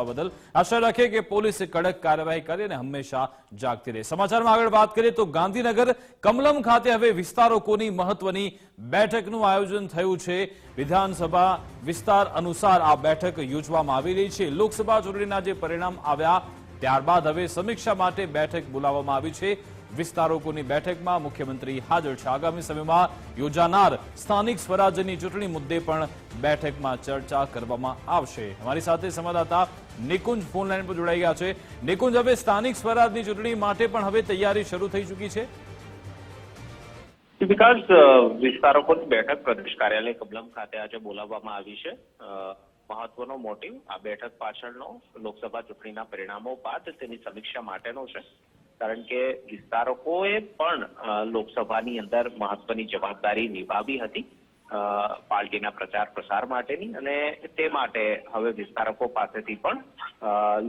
બદલ આશા રાખીએ કે પોલીસ કડક કાર્યવાહી કરી અને હંમેશા જાગતી રહે. સમાચારમાં આગળ વાત કરીએ તો ગાંધીનગર કમલમ ખાતે હવે વિસ્તારકોની મહત્વની બેઠકનું આયોજન થયું છે? વિધાનસભા વિસ્તાર અનુસાર આ બેઠક યોજવામાં આવી રહી છે. લોકસભા ચૂંટણીના જે પરિણામ આવ્યા, ત્યારબાદ હવે સમીક્ષા માટે બેઠક બોલાવવામાં આવી છે. વિસ્તારકોની બેઠકમાં મુખ્યમંત્રી હાજર છે. આગામી સમયમાં યોજાનાર સ્થાનિક સ્વરાજ્યની ચૂંટણી મુદ્દે પણ બેઠકમાં ચર્ચા કરવામાં આવશે. અમારી સાથે સંવાદદાતા નિકુંજ ફોનલાઈન પર જોડાઈ ગયા છે. નિકુંજ, હવે સ્થાનિક સ્વરાજની ચૂંટણી માટે પણ હવે તૈયારી શરૂ થઈ ચૂકી છે? વિકાસ વિસ્તારકોની બેઠક પ્રદેશ કાર્યાલય કબલમ ખાતે આજે બોલાવવામાં આવી છે. મહત્વનો મોટિવ આ બેઠક પાછળનો લોકસભા ચૂંટણીના પરિણામો બાદ તેની સમીક્ષા માટેનો છે. કારણ કે વિસ્તારકોએ પણ લોકસભાની અંદર મહત્વની જવાબદારી નિભાવી હતી પાર્ટીના પ્રચાર પ્રસાર માટેની અને તે માટે હવે વિસ્તારકો પાસેથી પણ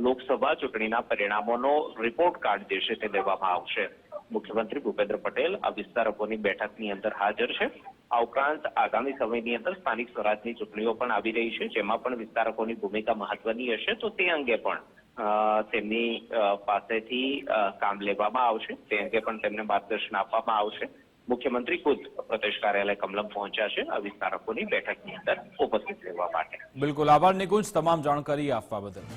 લોકસભા ચૂંટણીના પરિણામોનો રિપોર્ટ કાર્ડ જે છે તે લેવામાં આવશે. મુખ્યમંત્રી ભૂપેન્દ્ર પટેલ આ વિસ્તારકોની બેઠકની અંદર હાજર છે. આ ઉપરાંત આગામી સમયની અંદર સ્થાનિક સ્વરાજની ચૂંટણીઓ પણ આવી રહી છે, જેમાં પણ વિસ્તારકોની ભૂમિકા મહત્વની હશે તો તે અંગે પણ તેમની પાસેથી કામ લેવામાં આવશે. તે અંગે પણ તેમને માર્ગદર્શન આપવામાં આવશે. મુખ્યમંત્રી ખુદ પ્રદેશ કાર્યાલય કમલમ પહોંચ્યા છે. આ વિસ્તારકોની બેઠકની અંદર ઉપસ્થિત રહેવા માટે. બિલકુલ. આભાર નિકુંજ તમામ જાણકારી આપવા બદલ.